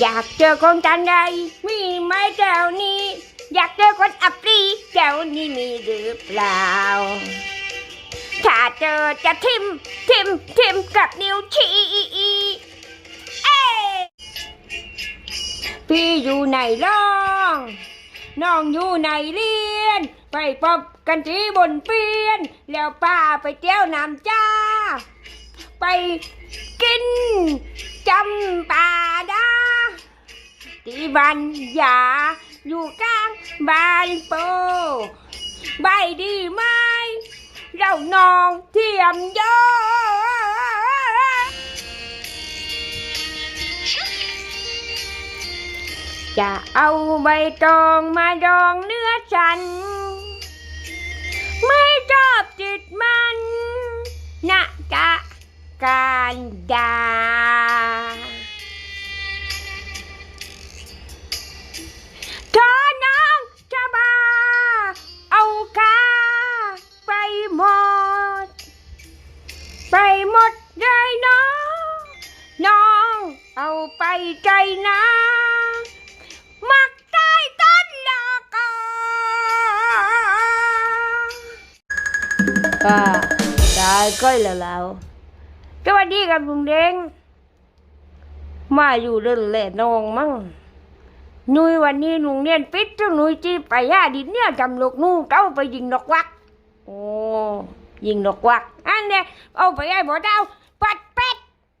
อยากเจอคนจันใดมีไหมแถวนี้ อยากเจอคนอัปรีแถวนี้มีหรือเปล่า ถ้าเจอจะทิมทิมทิมกับนิ้วชี้เอ้พี่อยู่ไหนล่องน้องอยู่ไหนเรียน ไปพบกันที่บนเปียน แล้วป้าไปเที่ยวน้ำจ้า ไปกินจำปาได้ ที่บ้านยา อยู่กลางบานโปใบดีไหมเรานองเทียมยอจะเอาใบตองมาดองเนื้อฉัน ไม่ชอบจิตมันนะกะการดา ไปใจนะมักใต้ต้นลอกอก็ได้ก้อยแล้วแล้วสวัสดีครับลุงเด้งมาอยู่เดินแหล่นองมั่งนุยวันนี้ลุงเนียนปิดทุกนุยจีไปย่าดินเนี่ยจำลูกนู่เก้าไปยิงนกวักโอ้ยิงนกวักอันเนี้ยเอาไปให้บ่ดาวปัดเป็ดโอ้ได้หนุ่มแดงเดินเนาะได้ไม่แก่รถต่อนี่รถเกลืองไงก็ต้องแก่เลยมันแป้งนักเดินว่านี่กูไอ้เจอควายอันนี้เก้ควายอีกหลานเก้รถมันแป้งเก้ควายเออไปปั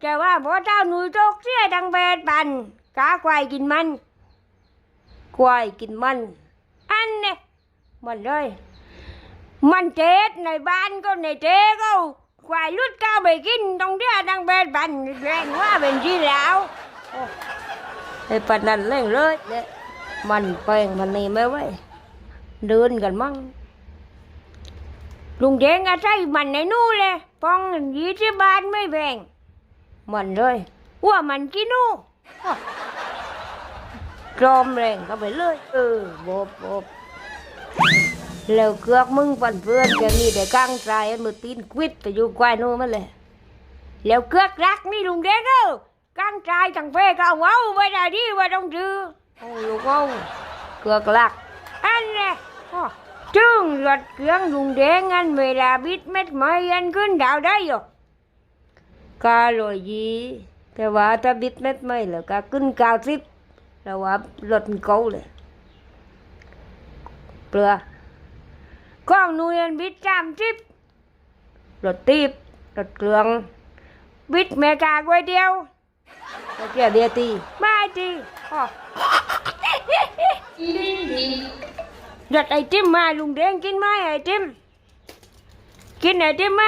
แต่ว่าพอเจ้าหนุ่ยโจกเสียดังเบดปันกาควายกินมันควายกินมัน อันเนี่ยมันเลย มันเจ็ดในบ้านก็ในเจ๊ก็ควายลุดก้าวไปกินตรงเดียดังเบดปันแรงว่าเป็นที่แล้วไอ้ปันนั่นเร่งเลยเนี่ยมันแปลงมันนี่ไม่ไหวเดินกันมั่งลุงเดงอะใช่มันในนู่นเลยปองยี่สิบบาทไม่แพง มันเลยว่ามันกินนู่อ้าวจอมแรงเข้าไปเลยเออบบบบแล้วเกือกมึงปันเพื่อนแกมีแต่ก้างใจอันมือตีนควิดไปอยู่ควายนู่นมันเลยแล้วเกือกรักนี่ลุงเดงเออก้างใจจังเพ่ก็เอาเอาไว้ได้ดีไว้ต้องซื้อโอ้ลูกเอาเกือกหลักอันนี้จึงรถเครื่องลุงแดงอันเวลาบิดเม็ดไม้อันขึ้นดาวได้หรอ กาลอยยีแต่ว่าถ้าบิดเม็ดไม้แล้วก็ขึ้นเก้าสิบแต่ว่ารถมันเก่าเลยเปลือกล้องหนูยันบิดสามสิบรถตีบรถเครื่องบิดเมกาไว้เดียวแล้วเกียเดียตีไม่ตีอ้อรถไอติมมาลุงแดงกินไหมไอติมกินไอติมไหม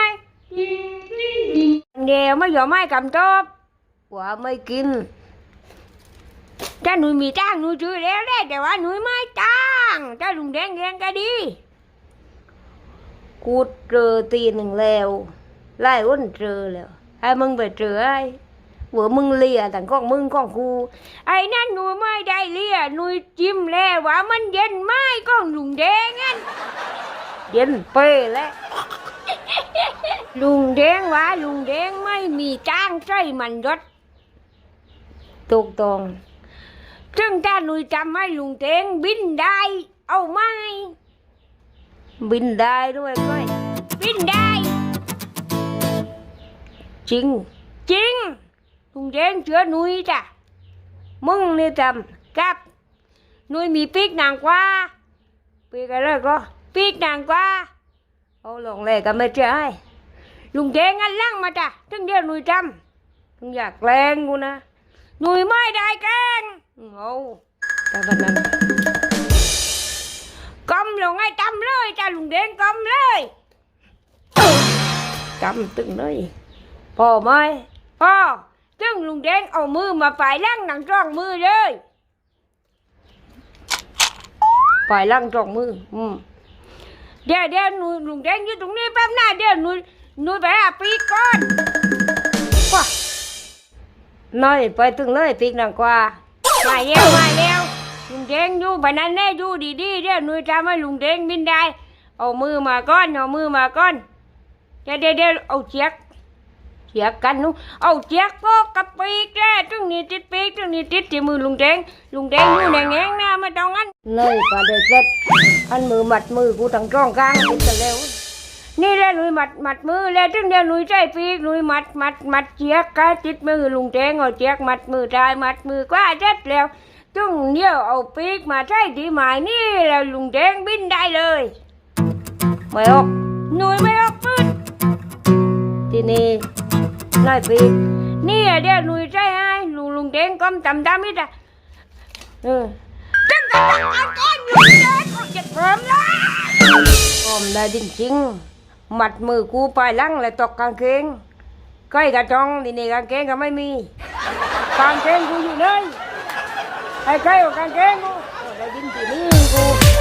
เดี๋ยวไม่ยอมไม่กำตอบว่าไม่กินถ้าหนูมีตังค์หนูซื้อแล้วได้แต่ว่าหนูไม่ตังค์ถ้าลุงแดงเลี้ยงก็ดีกูเจอตีหนึ่งแล้วไล่อ้นเจอแล้วให้มึงไปเจอไอ้หัวมึงเลียแต่ของมึงของกูไอ้นั่นหนูไม่ได้เลียหนูจิ้มแล้วว่ามันเย็นไหมของลุงแดงงั้นเย็นเป้แล้ว ลุงแดงว่าลุงแดงไม่มีจ้างใช้มันรถถูกต้องถึงถ้าหนูจำให้ลุงแดงบินได้ เอาไหมบินได้ด้วยก้อยบินได้ จริง จริง ลุงแดงเชื่อหนุยจ้ะมึงนี่จำกับหนุยมีปีกนางกว่าปีกอะไรก็ปีกนางกว่าเอาลงเลยก็ไม่เชื่อ ลุงแดงอันล่างมาจ้ะถึงเดียวหนุยจำมึงอยากแกล้งกูนะหนุยไม่ได้แกงเอาแต่วันนั้นกำลงให้จำเลยจ้ะลุงแดงกำเลยจำตึงเลยพอไหมพ่อจึงลุงแดงเอามือมาฝ่ายล่างหนังจ้องมือเลยปล่อยลังตรงมือ อืมเดี๋ยวเดี๋ยวหนูลุงแดงอยู่ตรงนี้แป๊บหน้าเดี๋ยวหนู หนูไปหาปีกก่อนว้าน้อยไปถึงเลยปีกนางกว่ามาแล้วมาแล้วลุงแดงอยู่ไปนั้นแน่อยู่ดีๆเดี๋ยวหนูทำให้ลุงแดงบินได้ เอามือมาก่อนเอามือมาก่อนเดี๋ยวเดี๋ยวเดี๋ยวเอาเชือกเชือกกันหนูเอาเชือกก็กับปีกแกตรงนี้ติดปีกตรงนี้ติดที่มือลุงแดงลุงแดงอยู่ในแง่งหน้าไม่ต้องงั้นเลยก็ได้เสร็จอันมือมัดมือกูทั้งจ้องกลางติดกันแล้ว นี่แหละหนุ่ยมัดหมัดมือแล้วถึงเดี๋ยวหนุ่ยใจปีกหนุ่ยมัดหมัดหมัดเชือกกะติดมือลุงแดงเอาเชือกหมัดมือได้มัดมือกว่าเสร็จแล้วจึงเดี๋ยวเอาปีกมาใช้ที่หมายนี่แล้วลุงแดงบินได้เลยไม่ออกหนุ่ยไม่ออกปืนทีนี้นายปีกนี่เดี๋ยวหนุ่ยใจให้ลุงลุงแดงก้มตำตำมิดอะเออจังกันจังกันก่อนลุงแดงก็จะเพิ่มแล้วก้มได้จริงๆ มัดมือกูไปลังเลยตกกางเกงใกล้กระจองทีนี่กางเกงก็ไม่มีกางเกงกูอยู่เลยไอ้ใกล้กับกางเกงกูโอ้ได้ยินทีนี้กู